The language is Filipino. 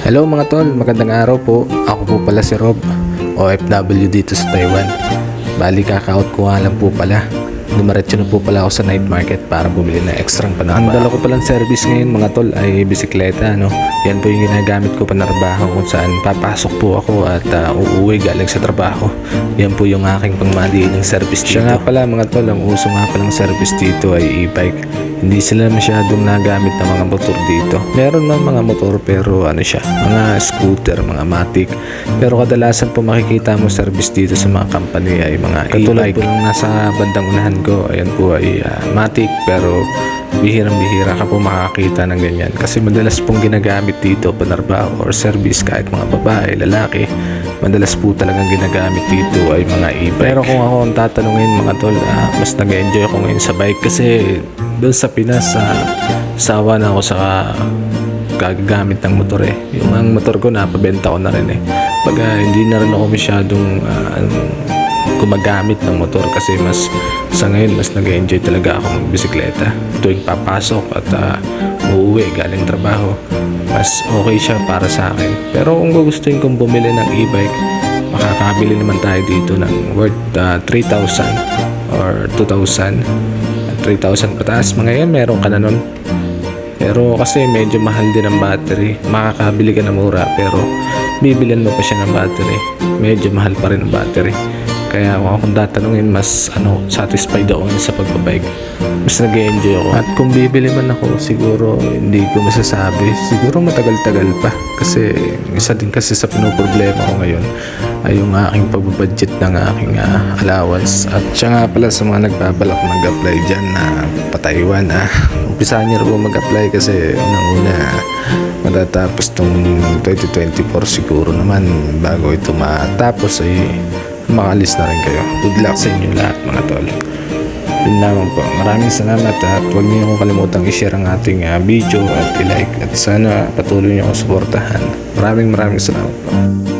Hello mga tol, magandang araw po. Ako po pala si Rob, OFW dito sa Taiwan. Bali kaka-out ko nga lang po pala. Dumiretso na po pala ako sa night market para bumili ng ekstrang panamba. Ang dala ko palang service ngayon mga tol ay bisikleta. No? Yan po yung ginagamit ko panarbaho kung saan papasok po ako at uh, uuwi galing sa trabaho. Yan po yung aking pangmaliiling service dito. Siya nga pala mga tol, ang uso nga palang service dito ay e-bike. Hindi sila masyadong nagamit ng mga motor dito. Meron man mga motor pero ano siya, mga scooter, mga matic. Pero kadalasan po makikita mo service dito sa mga company ay mga e-bike. po nung nasa bandang unahan ko, ayan po ay ah, matic pero bihirang-bihira ka po makakita ng ganyan. Kasi madalas pong ginagamit dito panarbaho or service kahit mga babae, lalaki. Madalas po talagang ginagamit dito ay mga e-bike. Pero kung ako ang tatanungin mga tol, ah, mas nag-enjoy ako ngayon sa bike kasi doon sa Pinas, uh, sawa na ako sa gagamit ng motor eh. Yung ang motor ko napabenta ko na rin eh. Pag ah, hindi na rin ako masyadong ah, gumagamit ng motor kasi mas sa ngayon mas nag-enjoy talaga ako magbisikleta. Tuwing papasok at uh, uuwi galing trabaho mas okay siya para sa akin. Pero kung gugustuhin kong bumili ng e-bike makakabili naman tayo dito ng worth ah, 3,000 or 2,000 3,000 pataas mga yan meron ka na nun. Pero kasi medyo mahal din ang battery. Makakabili ka na mura pero bibilan mo pa siya ng battery. Medyo mahal pa rin ang battery kaya kung akong tatanungin mas ano satisfied ako sa pagbabike. Mas nag enjoy ako. At kung bibili man ako siguro hindi ko masasabi. Siguro matagal-tagal pa. Kasi isa din kasi sa pinoproblema ko ngayon ay yung aking pagbabudget ng aking ah, allowance. At siya nga pala sa mga nagbabalak mag-apply dyan na pa-Taiwan ah. Umpisahan niyo po mag-apply kasi unang-una matatapos tong 2024 siguro naman bago ito matapos ay makalis na rin kayo. Good luck sa inyo lahat mga tol. Yun lamang po. Maraming salamat at huwag niyo kalimutang i-share ang ating ah, video at i-like at sana patuloy niyo akong suportahan. Maraming maraming salamat po.